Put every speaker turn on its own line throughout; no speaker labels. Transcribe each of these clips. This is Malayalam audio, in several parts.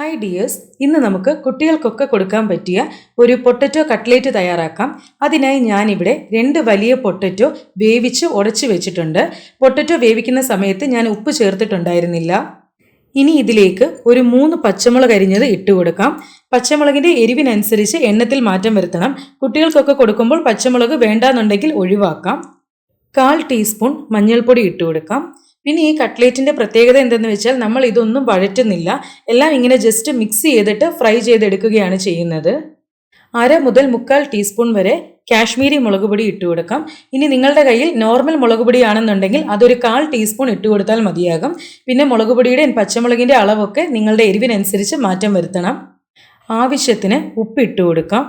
ഹായ് ഡിയേഴ്സ് ഇന്ന് നമുക്ക് കുട്ടികൾക്കൊക്കെ കൊടുക്കാൻ പറ്റിയ ഒരു പൊട്ടറ്റോ കട്ട്ലേറ്റ് തയ്യാറാക്കാം. അതിനായി ഞാനിവിടെ രണ്ട് വലിയ പൊട്ടറ്റോ വേവിച്ച് ഉടച്ചു വെച്ചിട്ടുണ്ട്. പൊട്ടറ്റോ വേവിക്കുന്ന സമയത്ത് ഞാൻ ഉപ്പ് ചേർത്തിട്ടുണ്ടായിരുന്നില്ല. ഇനി ഇതിലേക്ക് ഒരു മൂന്ന് പച്ചമുളക് അരിഞ്ഞത് ഇട്ട് കൊടുക്കാം. പച്ചമുളകിന്റെ എരിവിനനുസരിച്ച് എണ്ണത്തിൽ മാറ്റം വരുത്തണം. കുട്ടികൾക്കൊക്കെ കൊടുക്കുമ്പോൾ പച്ചമുളക് വേണ്ടാന്നുണ്ടെങ്കിൽ ഒഴിവാക്കാം. കാൽ ടീസ്പൂൺ മഞ്ഞൾപ്പൊടി ഇട്ട് കൊടുക്കാം. പിന്നെ ഈ കട്ട്ലേറ്റിന്റെ പ്രത്യേകത എന്തെന്ന് വെച്ചാൽ നമ്മൾ ഇതൊന്നും വഴറ്റുന്നില്ല. എല്ലാം ഇങ്ങനെ ജസ്റ്റ് മിക്സ് ചെയ്തിട്ട് ഫ്രൈ ചെയ്തെടുക്കുകയാണ് ചെയ്യുന്നത്. അര മുതൽ മുക്കാൽ ടീസ്പൂൺ വരെ കാശ്മീരി മുളക് പൊടി ഇട്ട് കൊടുക്കാം. ഇനി നിങ്ങളുടെ കയ്യിൽ നോർമൽ മുളക് പൊടിയാണെന്നുണ്ടെങ്കിൽ അതൊരു കാൽ ടീസ്പൂൺ ഇട്ട് കൊടുത്താൽ മതിയാകും. പിന്നെ മുളക് പൊടിയുടെ പച്ചമുളകിന്റെ അളവൊക്കെ നിങ്ങളുടെ എരിവിനനുസരിച്ച് മാറ്റം വരുത്തണം. ആവശ്യത്തിന് ഉപ്പ് ഇട്ട് കൊടുക്കാം.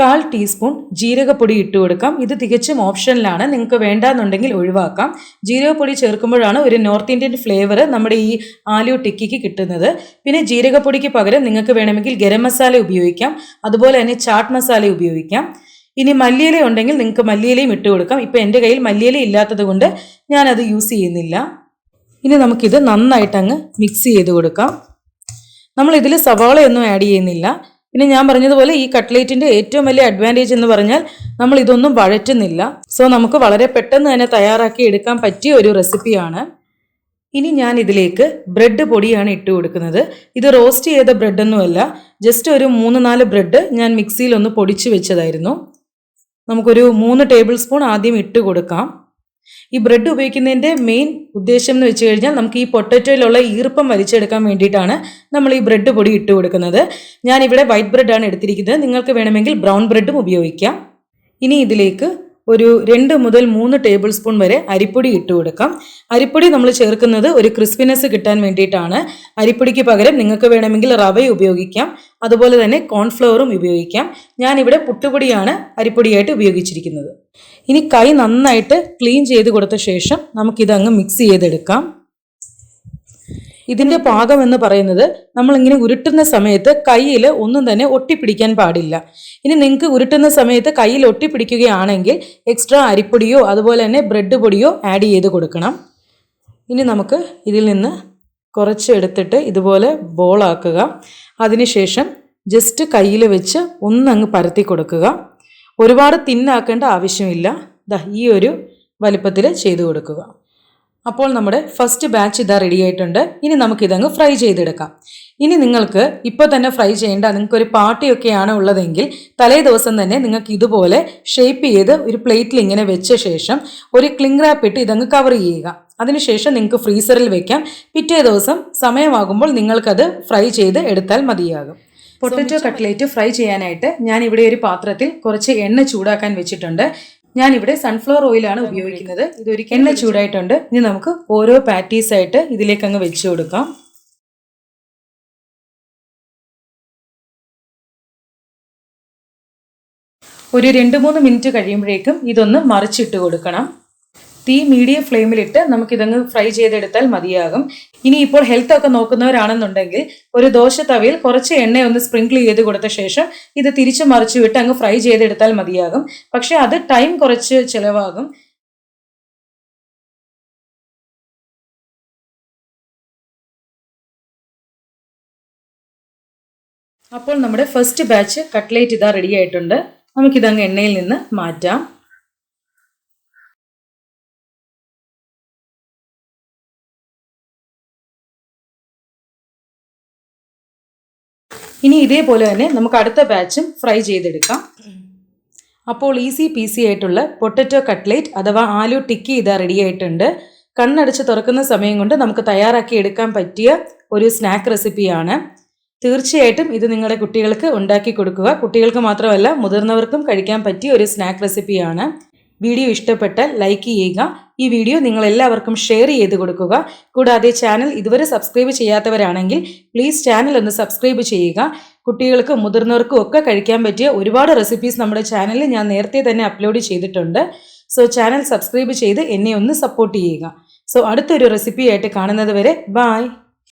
കാൽ ടീസ്പൂൺ ജീരകപ്പൊടി ഇട്ട് കൊടുക്കാം. ഇത് തികച്ചും ഓപ്ഷനിലാണ്. നിങ്ങൾക്ക് വേണ്ടാന്നുണ്ടെങ്കിൽ ഒഴിവാക്കാം. ജീരകപ്പൊടി ചേർക്കുമ്പോഴാണ് ഒരു നോർത്ത് ഇന്ത്യൻ ഫ്ലേവർ നമ്മുടെ ഈ ആലു ടിക്കിക്ക് കിട്ടുന്നത്. പിന്നെ ജീരകപ്പൊടിക്ക് പകരം നിങ്ങൾക്ക് വേണമെങ്കിൽ ഗരം മസാല ഉപയോഗിക്കാം. അതുപോലെ തന്നെ ചാട്ട് മസാല ഉപയോഗിക്കാം. ഇനി മല്ലിയില ഉണ്ടെങ്കിൽ നിങ്ങൾക്ക് മല്ലിയിലയും ഇട്ട് കൊടുക്കാം. ഇപ്പം എന്റെ കയ്യിൽ മല്ലിയില ഇല്ലാത്തത് കൊണ്ട് ഞാനത് യൂസ് ചെയ്യുന്നില്ല. ഇനി നമുക്കിത് നന്നായിട്ടങ്ങ് മിക്സ് ചെയ്ത് കൊടുക്കാം. നമ്മൾ ഇതിൽ സവാളയൊന്നും ആഡ് ചെയ്യുന്നില്ല. പിന്നെ ഞാൻ പറഞ്ഞതുപോലെ ഈ കട്ട്ലേറ്റിന്റെ ഏറ്റവും വലിയ അഡ്വാന്റേജ് എന്ന് പറഞ്ഞാൽ നമ്മൾ ഇതൊന്നും വഴറ്റുന്നില്ല. സോ നമുക്ക് വളരെ പെട്ടെന്ന് തന്നെ തയ്യാറാക്കി എടുക്കാൻ പറ്റിയ ഒരു റെസിപ്പിയാണ് ഇനി ഞാൻ ഇതിലേക്ക് ബ്രെഡ് പൊടിയാണ് ഇട്ട് കൊടുക്കുന്നത്. ഇത് റോസ്റ്റ് ചെയ്ത ബ്രെഡൊന്നുമല്ല ജസ്റ്റ് ഒരു മൂന്ന് നാല് ബ്രെഡ് ഞാൻ മിക്സിയിൽ ഒന്ന് പൊടിച്ച് വെച്ചതായിരുന്നു. നമുക്കൊരു മൂന്ന് ടേബിൾ സ്പൂൺ ആദ്യം ഇട്ട് കൊടുക്കാം. ഈ ബ്രെഡ് ഉപയോഗിക്കുന്നതിന്റെ മെയിൻ ഉദ്ദേശം എന്ന് വെച്ച് കഴിഞ്ഞാൽ നമുക്ക് ഈ പൊട്ടറ്റോയിലുള്ള ഈർപ്പം വലിച്ചെടുക്കാൻ വേണ്ടിയിട്ടാണ് നമ്മൾ ഈ ബ്രെഡ് പൊടി ഇട്ട് കൊടുക്കുന്നത്. ഞാനിവിടെ വൈറ്റ് ബ്രെഡാണ് എടുത്തിരിക്കുന്നത്. നിങ്ങൾക്ക് വേണമെങ്കിൽ ബ്രൗൺ ബ്രെഡും ഉപയോഗിക്കാം. ഇനി ഇതിലേക്ക് ഒരു രണ്ട് മുതൽ മൂന്ന് ടേബിൾ സ്പൂൺ വരെ അരിപ്പൊടി ഇട്ട് കൊടുക്കാം. അരിപ്പൊടി നമ്മൾ ചേർക്കുന്നത് ഒരു ക്രിസ്പിനെസ് കിട്ടാൻ വേണ്ടിയിട്ടാണ്. അരിപ്പൊടിക്ക് പകരം നിങ്ങൾക്ക് വേണമെങ്കിൽ റവ ഉപയോഗിക്കാം. അതുപോലെ തന്നെ കോൺഫ്ലവറും ഉപയോഗിക്കാം. ഞാനിവിടെ പുട്ടുപൊടിയാണ് അരിപ്പൊടിയായിട്ട് ഉപയോഗിച്ചിരിക്കുന്നത്. ഇനി കൈ നന്നായിട്ട് ക്ലീൻ ചെയ്ത് കൊടുത്ത ശേഷം നമുക്കിതങ്ങ് മിക്സ് ചെയ്തെടുക്കാം. ഇതിന്റെ പാകം എന്ന് പറയുന്നത് നമ്മളിങ്ങനെ ഉരുട്ടുന്ന സമയത്ത് കയ്യിൽ ഒന്നും തന്നെ ഒട്ടിപ്പിടിക്കാൻ പാടില്ല. ഇനി നിങ്ങൾക്ക് ഉരുട്ടുന്ന സമയത്ത് കയ്യിൽ ഒട്ടിപ്പിടിക്കുകയാണെങ്കിൽ എക്സ്ട്രാ അരിപ്പൊടിയോ അതുപോലെ തന്നെ ബ്രെഡ് പൊടിയോ ആഡ് ചെയ്ത് കൊടുക്കണം. ഇനി നമുക്ക് ഇതിൽ നിന്ന് കുറച്ച് എടുത്തിട്ട് ഇതുപോലെ ബോളാക്കുക അതിനുശേഷം ജസ്റ്റ് കയ്യിൽ വെച്ച് ഒന്നങ്ങ് പരത്തി കൊടുക്കുക. ഒരുപാട് തിന്നാക്കേണ്ട ആവശ്യമില്ല. ദാ ഈ ഒരു വലിപ്പത്തിൽ ചെയ്തു കൊടുക്കുക. അപ്പോൾ നമ്മുടെ ഫസ്റ്റ് ബാച്ച് ഇതാ റെഡി ആയിട്ടുണ്ട്. ഇനി നമുക്ക് ഇതങ്ങ് ഫ്രൈ ചെയ്തെടുക്കാം. ഇനി നിങ്ങൾക്ക് ഇപ്പോൾ തന്നെ ഫ്രൈ ചെയ്യേണ്ട നിങ്ങൾക്ക് ഒരു പാർട്ടിയൊക്കെയാണ് ഉള്ളതെങ്കിൽ തലേ ദിവസം തന്നെ നിങ്ങൾക്ക് ഇതുപോലെ ഷേപ്പ് ചെയ്ത് ഒരു പ്ലേറ്റിൽ ഇങ്ങനെ വെച്ച ശേഷം ഒരു ക്ലിംഗ് റാപ്പ് ഇട്ട് ഇതങ്ങ് കവർ ചെയ്യുക. അതിനുശേഷം നിങ്ങൾക്ക് ഫ്രീസറിൽ വെക്കാം. പിറ്റേ ദിവസം സമയമാകുമ്പോൾ നിങ്ങൾക്കത് ഫ്രൈ ചെയ്ത് എടുത്താൽ മതിയാകും. പൊട്ടറ്റോ കട്ട്ലേറ്റ് ഫ്രൈ ചെയ്യാനായിട്ട് ഞാൻ ഇവിടെ ഒരു പാത്രത്തിൽ കുറച്ച് എണ്ണ ചൂടാക്കാൻ വെച്ചിട്ടുണ്ട്. ഞാൻ ഇവിടെ സൺഫ്ലവർ ഓയിലാണ് ഉപയോഗിക്കുന്നത്. ഇതൊരു എണ്ണ ചൂടായിട്ടുണ്ട്. ഇനി നമുക്ക് ഓരോ പാറ്റീസ് ആയിട്ട് ഇതിലേക്ക് അങ്ങ് വെച്ചു കൊടുക്കാം. ഒരു രണ്ട് മൂന്ന് മിനിറ്റ് കഴിയുമ്പോഴേക്കും ഇതൊന്ന് മറിച്ചിട്ട് കൊടുക്കണം. തീ മീഡിയം ഫ്ലെയിമിലിട്ട് നമുക്കിതങ്ങ് ഫ്രൈ ചെയ്തെടുത്താൽ മതിയാകും. ഇനി ഇപ്പോൾ ഹെൽത്ത് ഒക്കെ നോക്കുന്നവരാണെന്നുണ്ടെങ്കിൽ ഒരു ദോശ തവയിൽ കുറച്ച് എണ്ണ ഒന്ന് സ്പ്രിങ്കിൾ ചെയ്ത് കൊടുത്ത ശേഷം ഇത് തിരിച്ചു മറിച്ചു വിട്ട് അങ്ങ് ഫ്രൈ ചെയ്തെടുത്താൽ മതിയാകും. പക്ഷെ അത് ടൈം കുറച്ച് ചിലവാകും. അപ്പോൾ നമ്മുടെ ഫസ്റ്റ് ബാച്ച് കട്ട്ലേറ്റ് ഇതാ റെഡി ആയിട്ടുണ്ട്. നമുക്കിതങ്ങ് എണ്ണയിൽ നിന്ന് മാറ്റാം. ഇനി ഇതേപോലെ തന്നെ നമുക്ക് അടുത്ത ബാച്ചും ഫ്രൈ ചെയ്തെടുക്കാം. അപ്പോൾ ഈസി പീസി ആയിട്ടുള്ള പൊട്ടറ്റോ കട്ട്ലേറ്റ് അഥവാ ആലു ടിക്കി ഇതാ റെഡി ആയിട്ടുണ്ട്. കണ്ണടച്ച് തുറക്കുന്ന സമയം കൊണ്ട് നമുക്ക് തയ്യാറാക്കി എടുക്കാൻ പറ്റിയ ഒരു സ്നാക്ക് റെസിപ്പിയാണ് തീർച്ചയായിട്ടും ഇത് നിങ്ങളുടെ കുട്ടികൾക്ക് ഉണ്ടാക്കി കൊടുക്കുക. കുട്ടികൾക്ക് മാത്രമല്ല മുതിർന്നവർക്കും കഴിക്കാൻ പറ്റിയ ഒരു സ്നാക്ക് റെസിപ്പിയാണ് വീഡിയോ ഇഷ്ടപ്പെട്ടാൽ ലൈക്ക് ചെയ്യുക. ഈ വീഡിയോ നിങ്ങൾ എല്ലാവർക്കും ഷെയർ ചെയ്ത് കൊടുക്കുക. കൂടാതെ ചാനൽ ഇതുവരെ സബ്സ്ക്രൈബ് ചെയ്യാത്തവരാണെങ്കിൽ പ്ലീസ് ചാനൽ ഒന്ന് സബ്സ്ക്രൈബ് ചെയ്യുക. കുട്ടികൾക്കും മുതിർന്നവർക്കും ഒക്കെ കഴിക്കാൻ പറ്റിയ ഒരുപാട് റെസിപ്പീസ് നമ്മുടെ ചാനലിൽ ഞാൻ നേരത്തെ തന്നെ അപ്ലോഡ് ചെയ്തിട്ടുണ്ട്. സോ ചാനൽ സബ്സ്ക്രൈബ് ചെയ്ത് എന്നെ ഒന്ന് സപ്പോർട്ട് ചെയ്യുക. സോ അടുത്തൊരു റെസിപ്പിയായിട്ട് കാണുന്നത് വരെ ബായ്